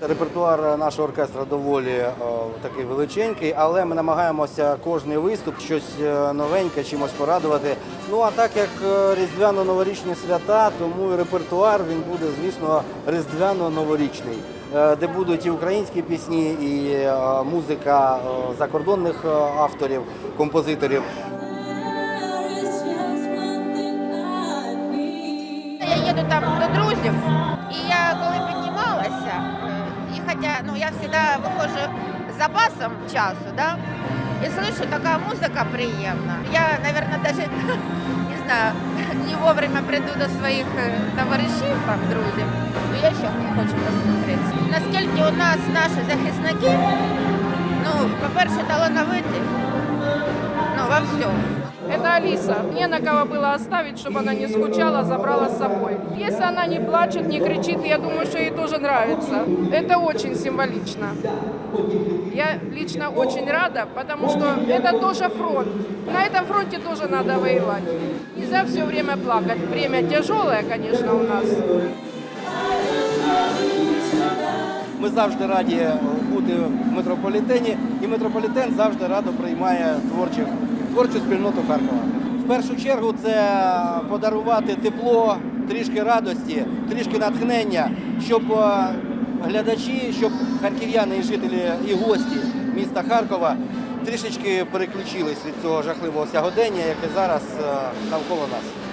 Репертуар нашого оркестру доволі е, такий величенький, але ми намагаємося кожний виступ щось е, новеньке, чимось порадувати. Ну а так як е, різдвяно-новорічні свята, тому і репертуар він буде, звісно, різдвяно-новорічний, де будуть і українські пісні, і музика закордонних авторів, композиторів. Я їду там до друзів, і я коли хоча ну я завжди виходжу з запасом часу, да, і слышу, така музика приємна. Я, мабуть, навіть не знаю, не вовремя прийду до своїх е, товаришів, там, друзів, ну я ще хочу посмотреться. Наскільки у нас наші захисники, ну, по-перше, талановиті, ну, во всьому. Это Алиса. Мне на кого было оставить, чтобы она не скучала, забрала с собой. Если она не плачет, не кричит, я думаю, что ей тоже нравится. Это очень символично. Я лично очень рада, потому что это тоже фронт. На этом фронте тоже надо воевать. Нельзя все время плакать. Время тяжелое, конечно, у нас. Ми завжди раді е, бути в метрополітені, і метрополітен завжди радо приймає творчих, Творчу спільноту Харкова. В першу чергу це подарувати тепло, трішки радості, трішки натхнення, щоб е, глядачі, щоб харків'яни і жителі і гості міста Харкова трішечки переключились від цього жахливого сягодення, яке зараз е, навколо нас.